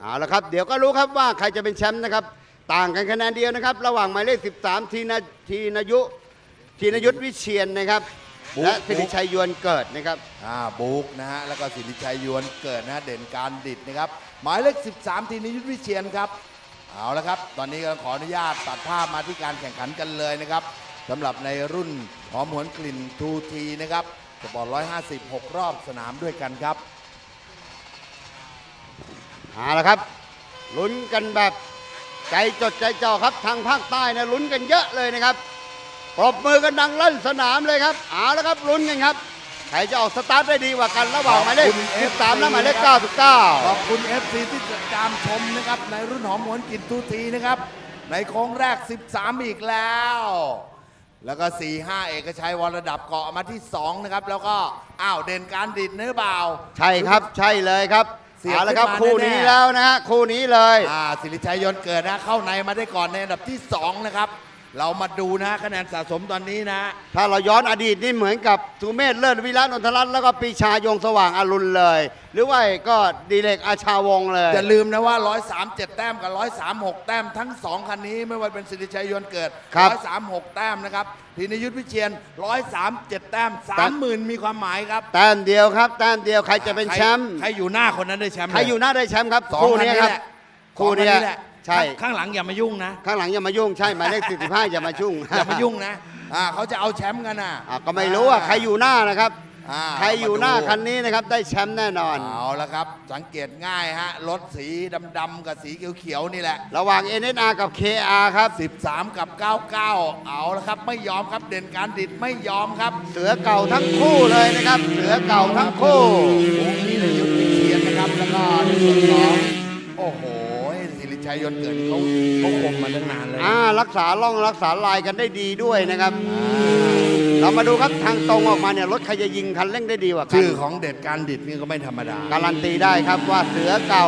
เอาละครับ เดี๋ยวก็รู้ครับว่าใครจะเป็นแชมป์นะครับ ต่างกันคะแนนเดียวนะครับ ระหว่างหมายเลข 13 ทีนาทีนายุทีนยุทธวิเชียนนะครับ บุ๊ค และสิริชัยยวนเกิดนะครับ อ่าบุ๊กนะฮะ แล้วก็สิริชัยยวนเกิดนะฮะเด่นการดิดนะครับ หมายเลข 13 ทีนิยุทธวิเชียนครับ เอาละครับ ตอนนี้ก็ขออนุญาตตัดภาพมาที่การแข่งขันกันเลยนะครับสำหรับในรุ่นหอมหวนกลิ่นทูทีนะครับสปอร์ต156 รอบสนามด้วยกันครับ เอาละครับ ลุ้นกันแบบใจจดใจจ่อครับทางภาคใต้นะลุ้นกันเยอะเลยนะครับปรบมือกันดังลั่นสนามเลยครับเอาละครับลุ้นกันครับใครจะออกสตาร์ทได้ดีกว่ากันระหว่างหมายเลขขอบคุณ13และหมายเลขขอบ99คุณ FC ที่ติดตามชมนะครับ ในรุ่นหอมหวนกลิ่นทูทีนะครับ ในโค้งแรก 13 อีกแล้ว แล้วก็ 4-5 เอกชัยวรดับเกาะมาที่ 2 นะครับ แล้วก็ อ้าว เด่นการดิดเนื้อเบา ใช่ครับใช่เลยครับ เสียบเอาละครับขึ้นมาคู่นี้แน่ๆแล้วนะฮะคู่นี้เลย อ่าสิริชัยยนต์เกิดนะเข้าในมาได้ก่อนในอันดับที่ 2 นะครับ เรามาดูนะคะแนนสะสมตอนนี้นะ ถ้าเราย้อนอดีตนี่เหมือนกับสุเมธเลิศวิรัตนนทรัตน์แล้วก็ปีชายงสว่างอรุณเลย หรือว่าก็ดีเลกอาชาวงศ์เลยจะลืมนะว่า 137 แต้มกับ 136 แต้มทั้ง 2 คันนี้ไม่ว่าเป็นสิริชัยยนต์เกิดครับ136 แต้มนะครับทีนยุทธวิเชียน 137 แต้ม 30,000 มีความหมายครับ แต้มเดียวครับ แต้มเดียวใครจะเป็นแชมป์ใครอยู่หน้าคนนั้นได้แชมป์ใครอยู่หน้าได้แชมป์ครับสองคู่คันนี้นี้ครับแหละคู่เนี้ยสองแหละ ใช่ข้างข้างหลังอย่ามายุ่งนะข้างหลังอย่ามายุ่งใช่หมายเลข45อย่ามายุ่งอย่ามายุ่งนะอ่าเขาจะเอาแชมป์กันนะอะก็ไม่รู้ว่าใครอยู่หน้านะครับ อ่าใครอยู่หน้าเมดูคันนี้นะครับได้แชมป์แน่นอน เอาละครับ สังเกตง่ายฮะรถสีดำๆกับสีเขียวๆนี่แหละ ระหว่าง NSR กับ KR ครับ 13 กับ 99 เอาละครับ ไม่ยอมครับเด่นการดิดไม่ยอมครับเสือเก่าทั้งคู่เลยนะครับ เสือเก่าทั้งคู่ วงนี้เลยยุทธวิเชียนนะครับแล้วก็ในส่วนของโอ้โหสิริ ชัยยนต์เกิดเขาเขาคมมาตั้งนานเลยอ่ารักษาล่องรักษาลายกันได้ดีด้วยนะครับ เรามาดูครับทางตรงออกมาเนี่ยรถใครจะยิงคันเร่งได้ดีกว่ากันชื่อของเด็ดการดิดนี่ก็ไม่ธรรมดาการันตีได้ครับว่าเสือเก่า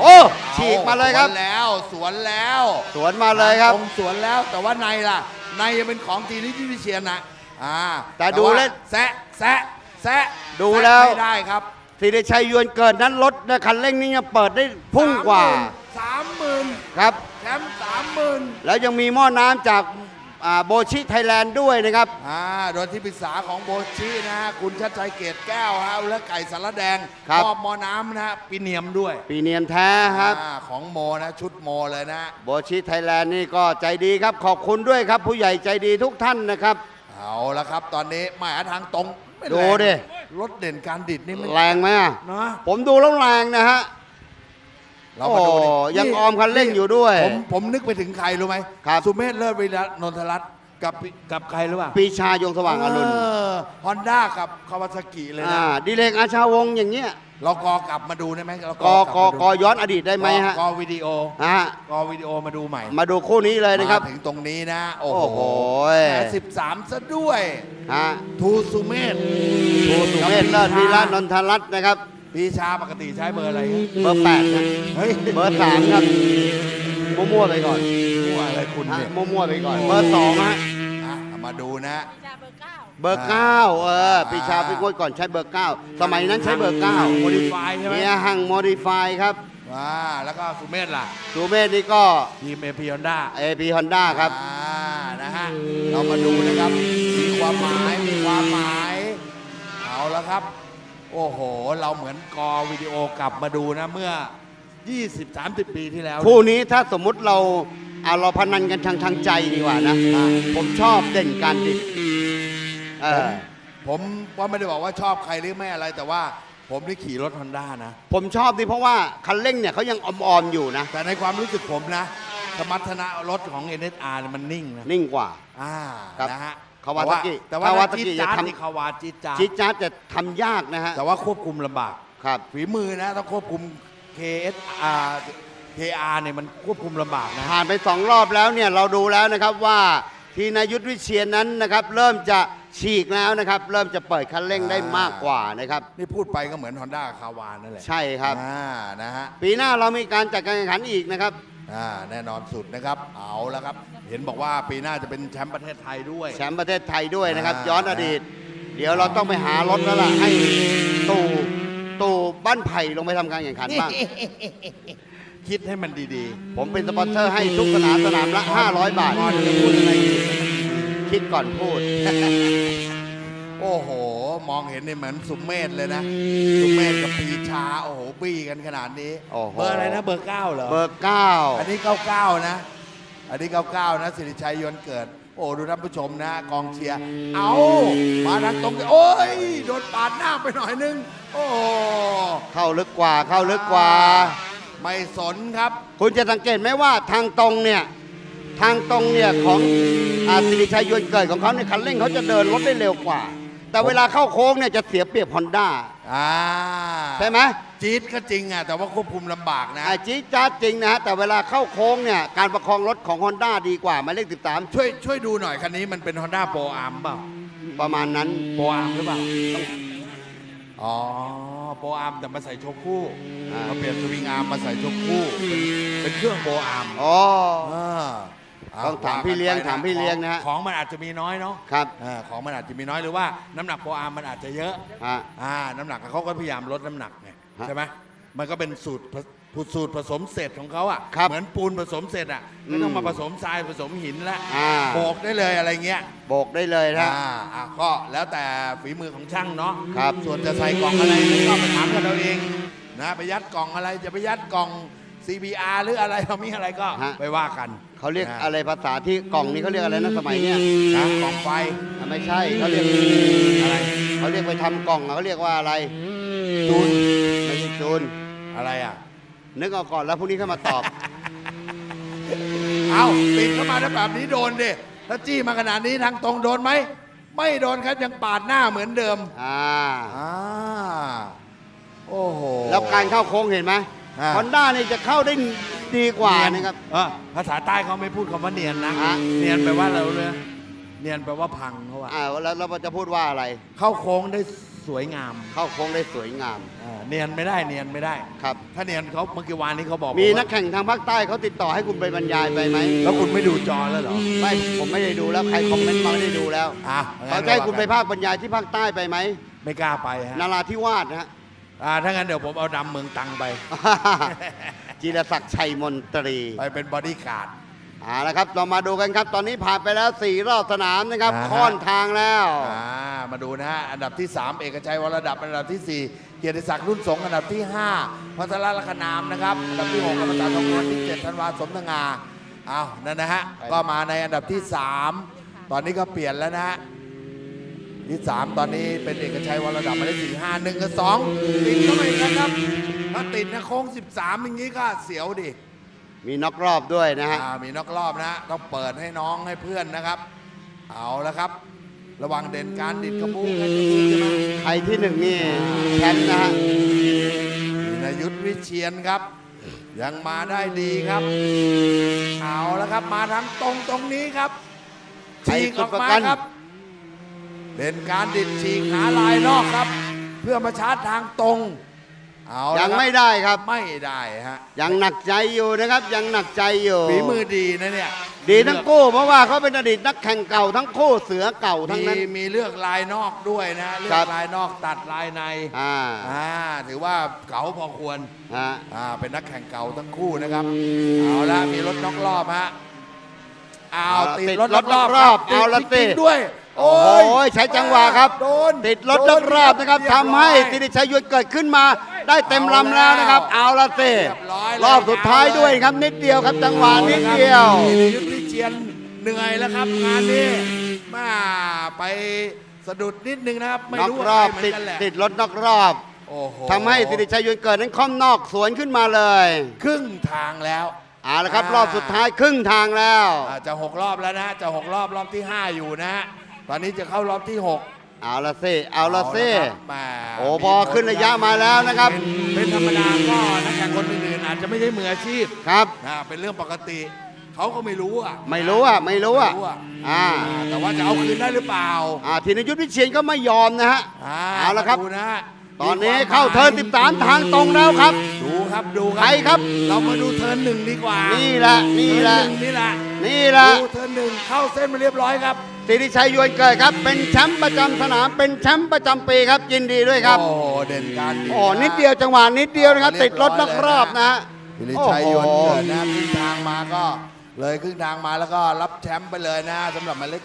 โอ้ฉีกมาเลยครับ สวนแล้วสวนแล้วสวนมาเลยครับตรงสวนแล้วแต่ว่าในล่ะ ในยังเป็นของทีนิยุทธวิเชียนนะอ่าแต่ดูเล่นแซะแซะแซะดูซะแล้ว ไม่ได้ครับ สิริชัยยวนเกิดนั้นรถนะคันเร่งนี่ยังเปิดได้พุ่งกว่าสามหมื่นครับแชมป์สามหมื่นแล้วยังมีหม้อน้ำจากอ่าโบชิไทยแลนด์ด้วยนะครับอ่าโดยที่ปรึกษาของโบชินะฮะคุณชัดชัยเกตแก้วฮะและไก่สารแดงครับมอบมอน้ำนะฮะปีเนียมด้วย ปีเนียมแท้ครับอ่าของโมนะชุดโมเลยนะโบชิไทยแลนด์นี่ก็ใจดีครับขอบคุณด้วยครับ ผู้ใหญ่ใจดีทุกท่านนะครับ เอาละครับ ตอนนี้หมายทางตรง ไม่ดูแรงดิ รถเด่นการดิดนี่ไม่แรงไหมอะเนาะผมดูแล้วแรงนะฮะเรามาดูดิโอ้ยังออมคันเร่งอยู่ด้วย ผมผมนึกไปถึงใครรู้ไหมครับ สุเมธเลิศวิรัตนนทรัตน์ กับกับใครรู้ป่ะปีชายงสว่างอรุณฮอนด้ากับคาวาซากิเลยอ่านะดีเลกอาชาวงศ์อย่างเงี้ยเรากอกลับมาดูได้ไหมเรากอกลัอบมาดูกอย้อนอดีตได้ไหมฮะกอวิดีโอฮะกอวิดีโอมาดูใหม่มาดูคู่นี้เลยนะครับ มาถึงตรงนี้นะ โอ้โอ้โหโห สิบสามซะด้วย ฮะทูสุเมธทูสุเมธเลิศวีระนนทรัตน์นะครับ ปีชาปกติใช้เบอร์อะไรฮะเบอร์แปดนะเฮ้ยเบอร์สามครับ มั่วๆไปก่อนมั่วอะไรคุณฮะเนี่ยมั่วๆไปก่อนเบอร์สองฮะอะเอามาดูนะ จาเบอร์เก้าเบอร์เก้าเออปีชาไปงวดก่อนใช้เบอร์เก้าสมัยนั้นใช้เบอร์เก้าโมดิฟายใช่ไหมเนี่ยหั่งโมดิฟายครับว้าแล้วก็สุเมธล่ะซูเมธนี่ก็ทีมเอพีฮอนด้า AP Honda ครับ อ่านะฮะเรามาดูนะครับ มีความหมายมีความหมายเอาแล้วครับ โอ้โห เราเหมือนกอวิดีโอกลับมาดูนะเมื่อ 20-30 ปีที่แล้ว คู่นี้ถ้าสมมุติเราเอาเราพนันกันทางทางใจดีกว่านะ ผมชอบเด่นการดิดเออผมว่าไม่ได้บอกว่าชอบใครหรือไม่อะไรแต่ว่าผมได้ขี่รถฮอนด้านะ ผมชอบนี่เพราะว่าคันเร่งเนี่ยเขายังออมๆอยู่นะ แต่ในความรู้สึกผมนะ สมรรถนะรถของ NSR เนี่ยมันนิ่งนะนิ่งกว่าอ่าครับนะฮะคาวาซากิแต่ว่าคาวาถ้าซากิจี๊ดจ๊าดจะทำนี่คาวาจี๊ดจ๊าดจิดจ้าดจะทำยากนะฮะ แต่ว่าควบคุมลำบากครับฝีมือนะต้องควบคุม KSR KR เนี่ยมันควบคุมลำบากนะ ผ่านไปสองรอบแล้วเนี่ยเราดูแล้วนะครับว่าทีนายุทธวิเชียนนั้นนะครับเริ่มจะฉีกแล้วนะครับ เริ่มจะเปิดคันเร่งได้มากกว่านะครับ นี่พูดไปก็เหมือน Honda คาวานั่นแหละใช่ครับ อ่านะฮะ ปีหน้าเรามีการจัดการแข่งขันอีกนะครับ อ่าแน่นอนสุดนะครับ เอาแล้วครับ เห็นบอกว่าปีหน้าจะเป็นแชมป์ประเทศไทยด้วย แชมป์ประเทศไทยด้วยนะครับ อ่า ย้อนอดีต เดี๋ยวเราต้องไปหารถแล้วล่ะให้ตู่ ตู่บ้านไผ่ลงไปทำการแข่งขันบ้าง คิดให้มันดีผมเป็นสปอนเซอร์ให้ทุกสนามสนามละ 500 บาทๆก่อนจะพูดอะไรคิดก่อนพูด โอ้โห มองเห็นเนี่ยเหมือนสุมเมธเลยนะ สุมเมธกับปีชา โอ้โห บี้กันขนาดนี้ โอ้โห เบอร์อะไรนะ เบอร์เก้าเหรอ เบอร์เก้าอันนี้99นะ อันนี้99นะสิริชัยยวนเกิด โอ้ดูท่านผู้ชมนะกองเชียร์เอามาทางตรงโอ้ยโดนปาดหน้าไปหน่อยนึง โอ้เข้าลึกกว่าเข้าลึกกว่า ไม่สนครับ คุณจะสังเกตไหมว่าทางตรงเนี่ยทางตรงเนี่ยของอาสิริชัยยวนเกิดของเขาเนี่ยคันเร่งเขาจะเดินรถได้เร็วกว่า แต่เวลาเข้าโค้งเนี่ยจะเสียเปรียบฮอนด้าอ่าใช่ไหม จี๊ดก็จริงอะแต่ว่าควบคุมลำบากนะไอ้จี๊ดจ้าดจริงนะฮะแต่เวลาเข้าโค้งเนี่ยการประคองรถของฮอนด้าดีกว่าหมายเลขช่วยช่วยดูหน่อยคันนี้มันเป็น Honda Pro Arm เปล่า13ประมาณนั้น โปรอาร์มหรือเปล่า อ๋อ โปรอาร์มแต่มาใส่โชคคู่อ่ามาเปลี่ยนสวิงอาร์มมาใส่โชคคู่ เป็นเครื่องโปรอาร์มอ๋อ อ่าต้องถามพี่เลี้ยงถามพี่เลี้ยงนะฮะ ของมันอาจจะมีน้อยเนาะครับอ่าของมันอาจจะมีน้อยหรือว่าน้ำหนักโปรอาร์มมันอาจจะเยอะ ฮะ อ่า น้ำหนักเขาก็พยายามลดน้ำหนักไง ฮะใช่ไหมมันก็เป็นสูตรผสสูตรผสมเสร็จของเขาอะครับเหมือนปูนผสมเสร็จอะไม่ต้องมาผสมทรายผสมหินแล้วอ่า โบกได้เลยอะไรเงี้ยโบกได้เลยนะ อ่าอะก็แล้วแต่ฝีมือของช่างเนาะครับ ส่วนจะใส่กล่องอะไรนี่ก็ไปถามกันเราเองนะไปยัดกล่องอะไรจะไปยัดกล่อง CBR หรืออะไรเรามีอะไรก็ไปว่ากันเขาเรียกนอะไรภาษาที่กล่องนี้เขาเรียกอะไรนะสมัยเนี้ยนะกล่องไฟอะไม่ใช่เขาเรียกอะไรเขาเรียกไปทำกล่องอะเขาเรียกว่าอะไร จูนไม่ใช่ จูนอะไรอะ นึกเอาก่อนแล้วพรุ่งนี้ค่อยมาตอบ เอาติดเข้ามาถ้าแบบนี้โดนดิถ้าจี้มาขนาดนี้ทางตรงโดนไหม ไม่โดนครับยังปาดหน้าเหมือนเดิมอ่า อ่าโอ้โห แล้วการเข้าโค้งเห็นไหมอ่า ฮอนด้านี่จะเข้าได้ดีกว่านะครับ เออภาษาใต้เขาไม่พูดคำว่าเนียนนะฮะเนียนแปลว่าอะไรรู้เลยเนียนแปลว่าพังเขาอะอ่าแล้วเราจะพูดว่าอะไร เข้าโค้งได้ สวยงามเข้าโค้งได้สวยงาม อ่าเนียนไม่ได้เนียนไม่ได้ ครับ ถ้าเนียนเขาเมื่อกี้วานนี้เขาบอกมีว่านักแข่งทางภาคใต้เขาติดต่อให้คุณไปบรรยายไปไหมแล้วคุณไม่ดูจอแล้วเหรอไม่ผมไม่ได้ดูแล้วใครคอมเมนต์มาไม่ได้ดูแล้วอะเขาจะให้คุณไปภาคบรรยายที่ภาคใต้ไปไหมไม่กล้าไปฮะนาราธิวาสนะฮะ อ่าถ้างั้นเดี๋ยวผมเอาดำเมืองตังไปจิรศักดิ์ชัยมนตรี ไปเป็นบอดี้การ์ด เอาละครับเรามาดูกันครับ ตอนนี้ผ่านไปแล้วสี่รอบสนามนะครับอ่าฮะ ค่อนทางแล้ว อ่ามาดูนะฮะ อันดับที่ 3 เอกชัยวรดับอันดับที่4 เกียรติศักดิ์รุ่นสงอันดับที่ 5 พัทรลักษณามนะครับ อันดับที่ 6กรรมการทองคำที่7ธันวาสมทงาอ้าวนั่นนะฮะ ก็มาในอันดับที่ 3 ตอนนี้ก็เปลี่ยนแล้วนะฮะ ที่ 3 ตอนนี้เป็นเอกชัยวรดับหมายเลขสี่ห้าหนึ่งกับสองติดเข้าไปอีกแล้วครับ ถ้าติดนะโค้ง 13 อย่างนี้ก็เสียวดิ มีน็อกรอบด้วยนะฮะอ่ามีนอกรอบนะฮะต้องเปิดให้น้องให้เพื่อนนะครับ เอาละครับ ระวังเด่นการดิดกระปุกกันกระปุกใช่ไหมใครที่หนึ่งนี่แชมป์นะฮะมีนายุทธวิเชียนครับ ยังมาได้ดีครับ เอาละครับ มาทางตรงตรงนี้ครับใครฉีกออกสุดประมากันครับ เด่นการดิดฉีกหาลายนอกครับ เพื่อมาชาร์จทางตรง เอาละยังครับไม่ได้ครับ ไม่ได้ฮะยังหนักใจอยู่นะครับ ยังหนักใจอยู่ฝีมือดีนะเนี่ยดีทั้งคู่เพราะว่าเขาเป็นอดีตนักแข่งเก่าทั้งคู่เสือเก่าทั้งมีนั้น มีเลือกลายนอกด้วยนะเลือครักบ ลายนอกตัดลายในอ่าอ่าถือว่าเก๋าพอควรฮะ อ่าเป็นนักแข่งเก่าทั้งคู่นะครับเอาละมีรถนอกรอบฮะเอาติดรถนอกรอบรอบติดเอาละจสิริงๆด้วย โอ้ยใช้จังหวะครับ โดนติดรถนอกรอบนะครับเยทำให้เรียบร้อยสิริชัยยวนเกิดขึ้นมา ได้เต็มลำแล้วนะครับ เอาละสิเรียบร้อยเลยรอบสุดท้ายด้วยครับนิดเดียวครับจังหวะนิดเดียวธีรยุทธวิเชียนเหนื่อยแล้วครับงานนี้มาไปสะดุดนิดนึงนะครับไม่นอกรู้รว่าอบใครเหมือติดนกันแหละติดรถนอกรอบโอ้โหทำให้สิริชัยยวนเกิดนั้นค่อมนอกสวนขึ้นมาเลย ครึ่งทางแล้วเอาละครับอ่ารอบสุดท้ายครึ่งทางแล้วอาจจะหกรอบแล้วนะฮะจะหกรอบรอบที่ 5 อยู่นะฮะ ตอนนี้จะเข้ารอบที่ 6 เอาละสิเอาละสิครับแหมโอ้พอขึ้นระยะมาแล้วนะครับเป็นเป็นธรรมดาก็นักแข่งคนอื่นๆอาจจะไม่ใช่มืออาชีพครับ นะเป็นเรื่องปกติ เขาก็ไม่รู้อะไม่รู้อะไม่รู้อะไม่รู้อะอ่าอ่า แต่ว่าจะเอาคืนได้หรือเปล่าอ่าทีนยุทธวิเชียนก็ไม่ยอมนะฮะอ่าเอาละครับมดูนะฮะตอนนี้มีควมเข้าเทิร์นหมย13 ทางตรงแล้วครับ ดูครับดูครัใครครับ เรามาดูเทิร์นหนึ่งดีกว่า นี่แหละนี่แหละเทิร์นหงนี่แหละนี่แหละดูเทิร์นหนึ่งเข้าเส้นมาเรียบร้อยครับ สิริชัยยวนเกิดครับ เป็นแชมป์ประจำสนามเป็นแชมป์ประจำปีครับยินดีด้วยครับโอ้โหเด่นการดีโอ้นิดเดียวจังหวะนิดเดียวนะครับ ติดรถนอกรอบนะฮะวิริโอ้ชัยโหยวนเกิดนะครึ่งทางมาก็เลยครึ่งทางมาแล้วก็รับแชมป์ไปเลยนะสำหรับหมายเลข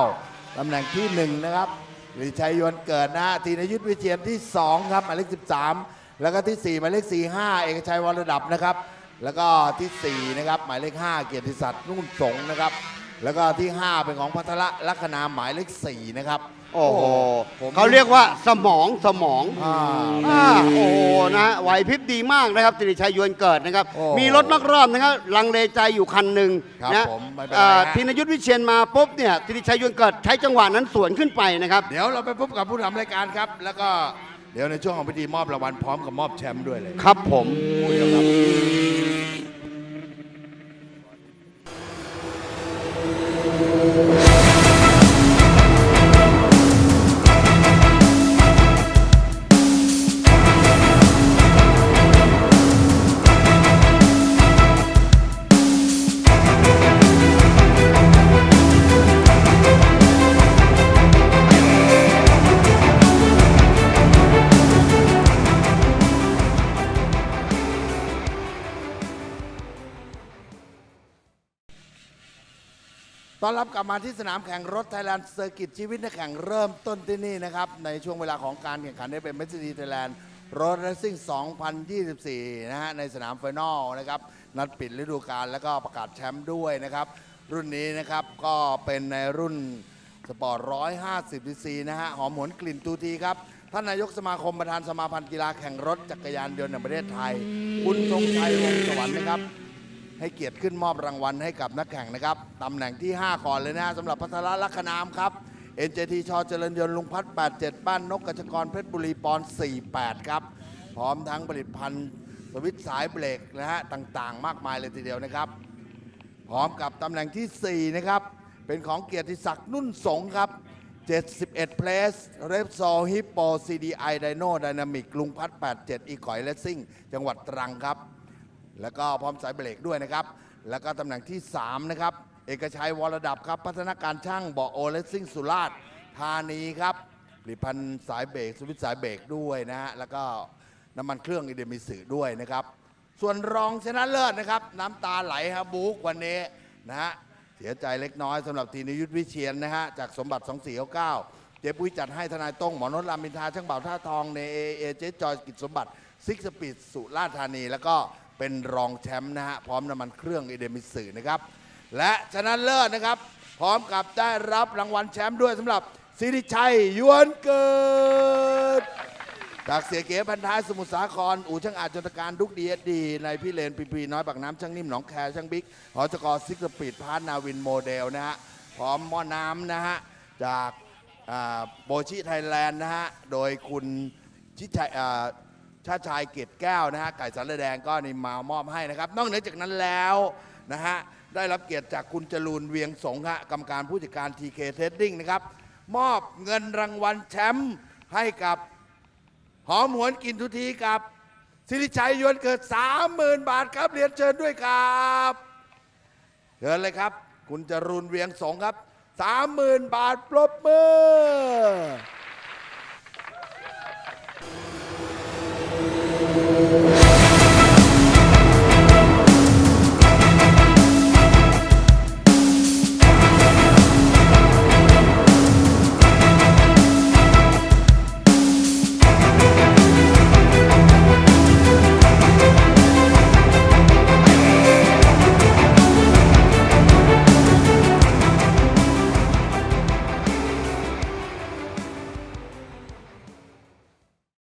99ตำแหน่งที่หนึ่งนะครับวิริชัยยวนเกิดนะธีนยุทธวิเชียนที่สองครับหมายเลข13 แล้วก็ที่สี่หมายเลข45 เอกชัยวรดับนะครับ แล้วก็ที่สี่นะครับหมายเลข5เกียรติศักดิ์นุ่นสงฆ์นะครับ แล้วก็ที่ 5 เป็นของพัทรลัคนาหมายเลข4นะครับ โอ้โหผมเขาเรียกว่าสมองสมองอ่า อ่าโอ้โหนะฮะไหวพริบดีมากนะครับสิริชัยยวนเกิดนะครับ โอ้มีรถนอกรอบนะครับลังเลใจอยู่คันหนึ่งครับนะผมไม่เป็นไรอ่าฮะธีนยุทธวิเชียนมาปุ๊บเนี่ยสิริชัยยวนเกิดใช้จังหวะนั้นสวนขึ้นไปนะครับ เดี๋ยวเราไปพบกับผู้ทำรายการครับ แล้วก็เดี๋ยวในช่วงของพิธีมอบรางวัลพร้อมกับมอบแชมป์ด้วยเลย ครับผม บต้อนรับมาที่สนามแข่งรถไทยแลนด์เซอร์กิตชีวิตนักแข่งเริ่มต้นที่นี่นะครับ ในช่วงเวลาของการแข่งขันได้เป็นเมสซิดีไทยแลนด์รถเรซซิ่ง 2024 นะฮะ ในสนามไฟนอลนะครับ นัดปิดฤดูกาลแล้วก็ประกาศแชมป์ด้วยนะครับ รุ่นนี้นะครับก็เป็นในรุ่นสปอร์ต 150ซีซีนะฮะ หอมหวนกลิ่นตูทีครับท่านนายกสมาคมประธานสมาพันธ์กีฬาแข่งรถจักรยานยนต์แห่งประเทศไทย คุณทรงชัยวงสวรรค์นะครับ ให้เกียรติขึ้นมอบรางวัลให้กับนักแข่งนะครับตำแหน่งที่ 5 ก่อนเลยนะสำหรับพัทรลักษณามครับ NJT ชอเจริญยนต์ลุงพัฒน์87 บ้านนกกระชกรเพชรบุรีปอน48 ครับ พร้อมทั้งผลิตภัณฑ์สวิตสายเบรกนะฮะต่างๆ มากมายเลยทีเดียวนะครับ พร้อมกับตำแหน่งที่ 4 นะครับ เป็นของเกียรติศักดิ์นุ่นสงครับ 71 Place r e p s o l Hippo CDI Dyno Dynamic ลุงพัฒน์87 อีกอยเลสซิ่ง จังหวัดตรังครับ แล้วก็พร้อมสายเบรกด้วยนะครับ แล้วก็ตำแหน่งที่ 3 นะครับ เอกชัยวรดับครับ พัฒนาการช่างบาะโอเลสซิ่งสุราษฎร์ธานีครับผลิตภัณฑ์สายเบรกสวิตสายเบรกด้วยนะฮะแล้วก็น้ำมันเครื่องอิเดมิสึด้วยนะครับ ส่วนรองชนะเลิศนะครับ น้ำตาไหลครับบู๊กวันนี้นะฮะเสียใจเล็กน้อยสำหรับทีนยุทธวิเชียนนะฮะจากสมบัติ 2499 เจ๊ปุ้ยจัดให้ทนายต้งหมอนนท์รามินทาช่างเบ่าวท่าทองในเอเอเจ๊จอยกิจสมบัติซิกสปีดสุราษฎร์ธานี แล้วก็ เป็นรองแชมป์นะฮะพร้อมน้ำมันเครื่องอิเดมิสึนะครับ และชนะเลิศนะครับ พร้อมกับได้รับรางวัลแชมป์ด้วยสำหรับสิริชัยยวนเกิด จากเสียเก๋พันท้ายสมุทรสาคร อู่ช่างอาจจนตการดุกดีดี ในพี่เลนปีพีน้อยปากน้ำช่างนิ่มหนองแคช่างบิ๊กหอจกอซิกสปีดพาร์ทนาวินโมเดลนะฮะพร้อมหม้อน้ำนะฮะจากโบชิไทยแลนด์นะฮะโดยคุณชิชัยอ่า ชาติชายเกตแก้วนะฮะไก่สารแดงก็นี่มามอบให้นะครับ นอกเหนือจากนั้นแล้วนะฮะได้รับเกียรติจากคุณจรูนเวียงสงฆ์กรรมการผู้จัดการ TK Trading นะครับ มอบเงินรางวัลแชมป์ให้กับหอมหวนกินทุทีกับสิริชัยยวนเกิด 30,000 บาทครับเรียนเชิญด้วยครับเชิญเลยครับ คุณจรุนเวียงสงครับ 30,000 บาทปรบมือ